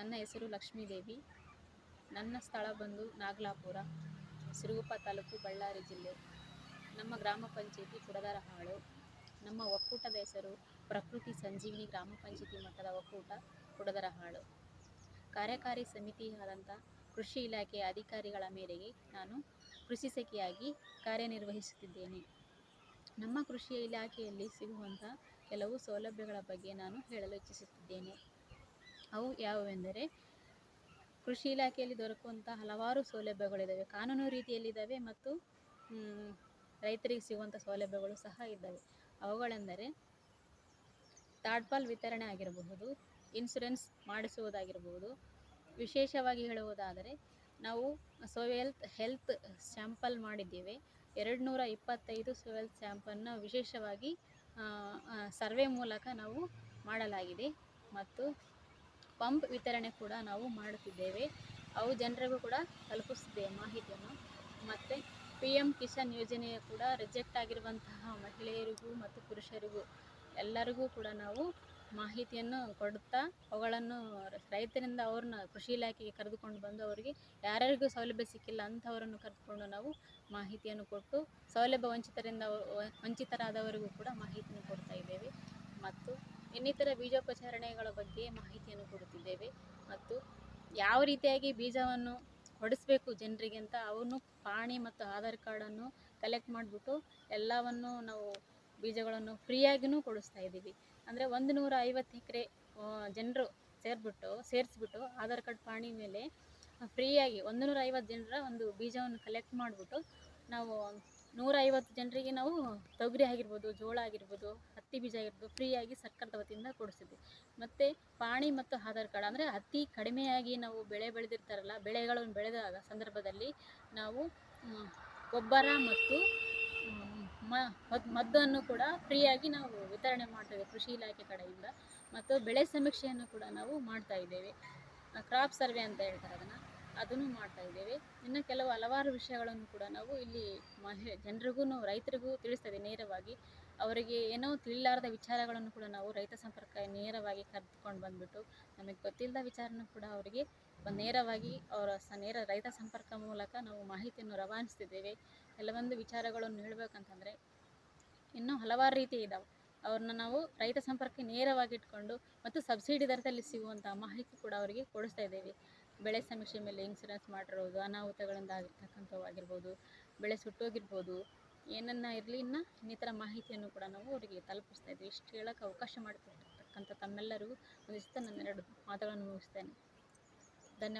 ನನ್ನ ಹೆಸರು ಲಕ್ಷ್ಮೀದೇವಿ. ನನ್ನ ಸ್ಥಳ ಬಂದು ನಾಗಲಾಪುರ, ಸಿರುಗುಪ್ಪ ತಾಲೂಕು ಬಳ್ಳಾರಿ ಜಿಲ್ಲೆ. ನಮ್ಮ ಗ್ರಾಮ ಪಂಚಾಯತಿ ಕುಡದರಹಾಳು. ನಮ್ಮ ಒಕ್ಕೂಟದ ಹೆಸರು ಪ್ರಕೃತಿ ಸಂಜೀವಿನಿ ಗ್ರಾಮ ಪಂಚಾಯಿತಿ ಮಟ್ಟದ ಒಕ್ಕೂಟ ಕುಡದರಹಾಳು. ಕಾರ್ಯಕಾರಿ ಸಮಿತಿಯಾದಂಥ ಕೃಷಿ ಇಲಾಖೆಯ ಅಧಿಕಾರಿಗಳ ಮೇರೆಗೆ ನಾನು ಕೃಷಿ ಸಖಿಯಾಗಿ ಕಾರ್ಯನಿರ್ವಹಿಸುತ್ತಿದ್ದೇನೆ. ನಮ್ಮ ಕೃಷಿ ಇಲಾಖೆಯಲ್ಲಿ ಸಿಗುವಂಥ ಕೆಲವು ಸೌಲಭ್ಯಗಳ ಬಗ್ಗೆ ನಾನು ಹೇಳಲು ಇಚ್ಛಿಸುತ್ತಿದ್ದೇನೆ. ಅವು ಯಾವುವೆಂದರೆ ಕೃಷಿ ಇಲಾಖೆಯಲ್ಲಿ ದೊರಕುವಂಥ ಹಲವಾರು ಸೌಲಭ್ಯಗಳಿದ್ದಾವೆ ಕಾನೂನು ರೀತಿಯಲ್ಲಿದ್ದಾವೆ ಮತ್ತು ರೈತರಿಗೆ ಸಿಗುವಂಥ ಸೌಲಭ್ಯಗಳು ಸಹ ಇದ್ದಾವೆ ಅವುಗಳೆಂದರೆ ತಾಡ್ಪಾಲ್ ವಿತರಣೆ ಆಗಿರಬಹುದು, ಇನ್ಸುರೆನ್ಸ್ ಮಾಡಿಸುವುದಾಗಿರಬಹುದು. ವಿಶೇಷವಾಗಿ ಹೇಳುವುದಾದರೆ ನಾವು ಸೋವೆಲ್ತ್ ಹೆಲ್ತ್ ಸ್ಯಾಂಪಲ್ ಮಾಡಿದ್ದೇವೆ. ಎರಡು ನೂರ ಇಪ್ಪತ್ತೈದು ಸೋವೆಲ್ತ್ ಸ್ಯಾಂಪಲ್ನ ವಿಶೇಷವಾಗಿ ಸರ್ವೆ ಮೂಲಕ ನಾವು ಮಾಡಲಾಗಿದೆ. ಮತ್ತು ಪಂಪ್ ವಿತರಣೆ ಕೂಡ ನಾವು ಮಾಡುತ್ತಿದ್ದೇವೆ. ಅವು ಜನರಿಗೂ ಕೂಡ ತಲುಪಿಸಿದ್ದೇವೆ ಮಾಹಿತಿಯನ್ನು. ಮತ್ತು ಪಿ ಎಂ ಕಿಸಾನ್ ಯೋಜನೆಯ ಕೂಡ ರಿಜೆಕ್ಟ್ ಆಗಿರುವಂತಹ ಮಹಿಳೆಯರಿಗೂ ಮತ್ತು ಪುರುಷರಿಗೂ ಎಲ್ಲರಿಗೂ ಕೂಡ ನಾವು ಮಾಹಿತಿಯನ್ನು ಕೊಡುತ್ತಾ, ಅವುಗಳನ್ನು ರೈತರಿಂದ ಅವ್ರನ್ನ ಕೃಷಿ ಇಲಾಖೆಗೆ ಕರೆದುಕೊಂಡು ಬಂದು ಅವರಿಗೆ ಯಾರ್ಯಾರಿಗೂ ಸೌಲಭ್ಯ ಸಿಕ್ಕಿಲ್ಲ ಅಂಥವರನ್ನು ಕರೆದುಕೊಂಡು ನಾವು ಮಾಹಿತಿಯನ್ನು ಕೊಟ್ಟು, ಸೌಲಭ್ಯ ವಂಚಿತರಿಂದ ವಂಚಿತರಾದವರಿಗೂ ಕೂಡ ಮಾಹಿತಿಯನ್ನು ಕೊಡ್ತಾ ಇದ್ದೇವೆ. ಇನ್ನಿತರ ಬೀಜೋಪಚಾರಣೆಗಳ ಬಗ್ಗೆ ಮಾಹಿತಿಯನ್ನು ಕೊಡುತ್ತಿದ್ದೇವೆ. ಮತ್ತು ಯಾವ ರೀತಿಯಾಗಿ ಬೀಜವನ್ನು ಹೊಡಿಸ್ಬೇಕು ಜನರಿಗೆ ಅಂತ ಅವನ್ನು ಪಾಣಿ ಮತ್ತು ಆಧಾರ್ ಕಾರ್ಡನ್ನು ಕಲೆಕ್ಟ್ ಮಾಡಿಬಿಟ್ಟು ಎಲ್ಲವನ್ನು ನಾವು ಬೀಜಗಳನ್ನು ಫ್ರೀಯಾಗಿಯೂ ಕೊಡಿಸ್ತಾ ಇದ್ದೀವಿ. ಅಂದರೆ ಒಂದು ನೂರ ಐವತ್ತು ಎಕರೆ ಜನರು ಸೇರಿಬಿಟ್ಟು, ಸೇರಿಸ್ಬಿಟ್ಟು ಆಧಾರ್ ಕಾರ್ಡ್ ಪಾಣಿ ಮೇಲೆ ಫ್ರೀಯಾಗಿ ಒಂದು ನೂರ ಐವತ್ತು ಜನರ ಒಂದು ಬೀಜವನ್ನು ಕಲೆಕ್ಟ್ ಮಾಡಿಬಿಟ್ಟು ನಾವು ನೂರ ಐವತ್ತು ಜನರಿಗೆ ನಾವು ತೊಗರಿ ಆಗಿರ್ಬೋದು, ಜೋಳ ಆಗಿರ್ಬೋದು, ಹತ್ತಿ ಬೀಜ ಆಗಿರ್ಬೋದು ಫ್ರೀಯಾಗಿ ಸರ್ಕಾರದ ವತಿಯಿಂದ ಕೊಡಿಸಿದ್ವಿ. ಮತ್ತು ಪಾಣಿ ಮತ್ತು ಆಧಾರ್ ಕಾರ್ಡ್ ಅಂದರೆ ಅತಿ ಕಡಿಮೆಯಾಗಿ ನಾವು ಬೆಳೆ ಬೆಳೆದಿರ್ತಾರಲ್ಲ ಬೆಳೆಗಳನ್ನು ಬೆಳೆದಾಗ ಸಂದರ್ಭದಲ್ಲಿ ನಾವು ಗೊಬ್ಬರ ಮತ್ತು ಮದ್ದನ್ನು ಕೂಡ ಫ್ರೀಯಾಗಿ ನಾವು ವಿತರಣೆ ಮಾಡ್ತೇವೆ ಕೃಷಿ ಇಲಾಖೆ ಕಡೆಯಿಂದ. ಮತ್ತು ಬೆಳೆ ಸಮೀಕ್ಷೆಯನ್ನು ಕೂಡ ನಾವು ಮಾಡ್ತಾ ಇದ್ದೇವೆ. ಕ್ರಾಪ್ ಸರ್ವೆ ಅಂತ ಹೇಳ್ತಾರೆ ಅದನ್ನು ಅದನ್ನು ಮಾಡ್ತಾ ಇದ್ದೇವೆ. ಇನ್ನು ಕೆಲವು ಹಲವಾರು ವಿಷಯಗಳನ್ನು ಕೂಡ ನಾವು ಇಲ್ಲಿ ಮಹಿ, ಜನರಿಗೂ ರೈತರಿಗೂ ತಿಳಿಸ್ತೇವೆ ನೇರವಾಗಿ. ಅವರಿಗೆ ಏನೋ ತಿಳಿಲಾರದ ವಿಚಾರಗಳನ್ನು ಕೂಡ ನಾವು ರೈತ ಸಂಪರ್ಕ ನೇರವಾಗಿ ಕರೆದುಕೊಂಡು ಬಂದ್ಬಿಟ್ಟು, ನಮಗೆ ಗೊತ್ತಿಲ್ಲದ ವಿಚಾರನೂ ಕೂಡ ಅವರಿಗೆ ನೇರವಾಗಿ ಅವರ ಸ, ನೇರ ರೈತ ಸಂಪರ್ಕ ಮೂಲಕ ನಾವು ಮಾಹಿತಿಯನ್ನು ರವಾನಿಸ್ತಿದ್ದೇವೆ. ಕೆಲವೊಂದು ವಿಚಾರಗಳನ್ನು ಹೇಳ್ಬೇಕಂತಂದರೆ, ಇನ್ನೂ ಹಲವಾರು ರೀತಿ ಇದ್ದಾವೆ ಅವ್ರನ್ನ ನಾವು ರೈತ ಸಂಪರ್ಕ ನೇರವಾಗಿ ಇಟ್ಕೊಂಡು ಮತ್ತು ಸಬ್ಸಿಡಿ ದರದಲ್ಲಿ ಸಿಗುವಂಥ ಮಾಹಿತಿ ಕೂಡ ಅವರಿಗೆ ಕೊಡಿಸ್ತಾ ಇದ್ದೇವೆ. ಬೆಳೆ ಸಮೀಕ್ಷೆ ಮೇಲೆ ಇನ್ಸೂರೆನ್ಸ್ ಮಾಡಿರೋದು ಅನಾಹುತಗಳಿಂದ ಆಗಿರ್ತಕ್ಕಂಥವು ಆಗಿರ್ಬೋದು ಬೆಳೆ ಸುಟ್ಟೋಗಿರ್ಬೋದು, ಏನನ್ನ ಇರಲಿ, ಇನ್ನ ಇನ್ನಿತರ ಮಾಹಿತಿಯನ್ನು ಕೂಡ ನಾವು ಅವರಿಗೆ ತಲುಪಿಸ್ತಾ ಇದ್ದೀವಿ ಇಷ್ಟು ಹೇಳೋಕ್ಕೆ ಅವಕಾಶ ಮಾಡಿಕೊಟ್ಟಿರ್ತಕ್ಕಂಥ ತಮ್ಮೆಲ್ಲರಿಗೂ ಒಂದಿಷ್ಟು ನನ್ನ ಎರಡು ಮಾತುಗಳನ್ನು ಮುಗಿಸ್ತೇನೆ. ಧನ್ಯವಾದ.